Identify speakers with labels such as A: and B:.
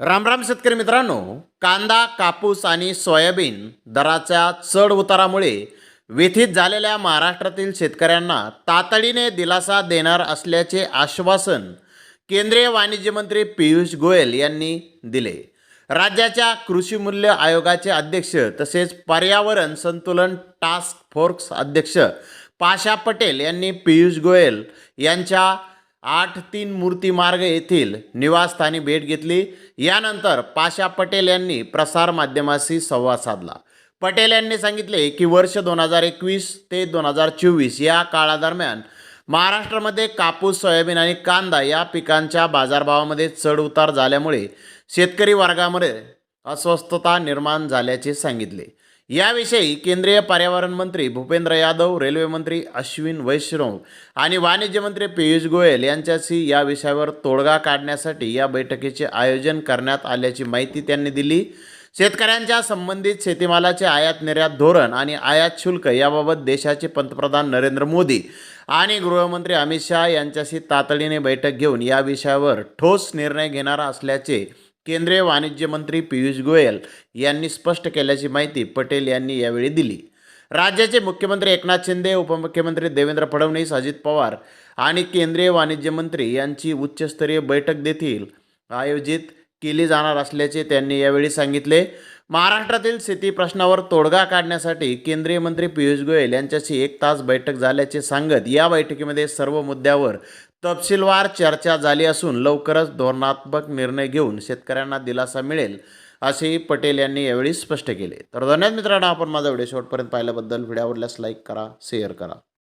A: रामराम शेतकरी मित्रांनो कांदा कापूस आणि सोयाबीन दराच्या चढ उतारामुळे व्यथित झालेल्या महाराष्ट्रातील शेतकऱ्यांना तातडीने दिलासा देणार असल्याचे आश्वासन केंद्रीय वाणिज्य मंत्री पियुष गोयल यांनी दिले. राज्याच्या कृषी मूल्य आयोगाचे अध्यक्ष तसेच पर्यावरण संतुलन टास्क फोर्स अध्यक्ष पाशा पटेल यांनी पियुष गोयल यांच्या आठ तीन मूर्ती मार्ग येथील निवासस्थानी भेट घेतली. यानंतर पाशा पटेल यांनी प्रसारमाध्यमाशी संवाद साधला. पटेल यांनी सांगितले की वर्ष दोन हजार एकवीस ते दोन हजार चोवीस या काळादरम्यान महाराष्ट्रामध्ये कापूस सोयाबीन आणि कांदा या पिकांच्या बाजारभावामध्ये चढउतार झाल्यामुळे शेतकरी वर्गामध्ये अस्वस्थता निर्माण झाल्याचे सांगितले. याविषयी केंद्रीय पर्यावरण मंत्री भूपेंद्र यादव रेल्वे मंत्री अश्विन वैष्णव आणि वाणिज्य मंत्री पियुष गोयल यांच्याशी या विषयावर तोडगा काढण्यासाठी या बैठकीचे आयोजन करण्यात आल्याची माहिती त्यांनी दिली. शेतकऱ्यांच्या संबंधित शेतीमालाचे आयात निर्यात धोरण आणि आयात शुल्क याबाबत देशाचे पंतप्रधान नरेंद्र मोदी आणि गृहमंत्री अमित शहा यांच्याशी तातडीने बैठक घेऊन या विषयावर ठोस निर्णय घेणार असल्याचे केंद्रीय वाणिज्य मंत्री पियुष गोयल यांनी स्पष्ट केल्याची माहिती पटेल यांनी यावेळी दिली. राज्याचे मुख्यमंत्री एकनाथ शिंदे उपमुख्यमंत्री देवेंद्र फडणवीस अजित पवार आणि केंद्रीय वाणिज्य मंत्री यांची उच्चस्तरीय बैठक देखील आयोजित केली जाणार असल्याचे त्यांनी यावेळी सांगितले. महाराष्ट्रातील शेती प्रश्नावर तोडगा काढण्यासाठी केंद्रीय मंत्री पियुष गोयल यांच्याशी एक तास बैठक झाल्याचे सांगत या बैठकीमध्ये सर्व मुद्द्यावर तपशीलवार चर्चा झाली असून लवकरच धोरणात्मक निर्णय घेऊन शेतकऱ्यांना दिलासा मिळेल असेही पटेल यांनी यावेळी स्पष्ट केले. तर धन्यवाद मित्रांनो आपण माझा व्हिडिओ शेवटपर्यंत पाहिल्याबद्दल. व्हिडिओ आवडल्यास लाईक करा शेअर करा.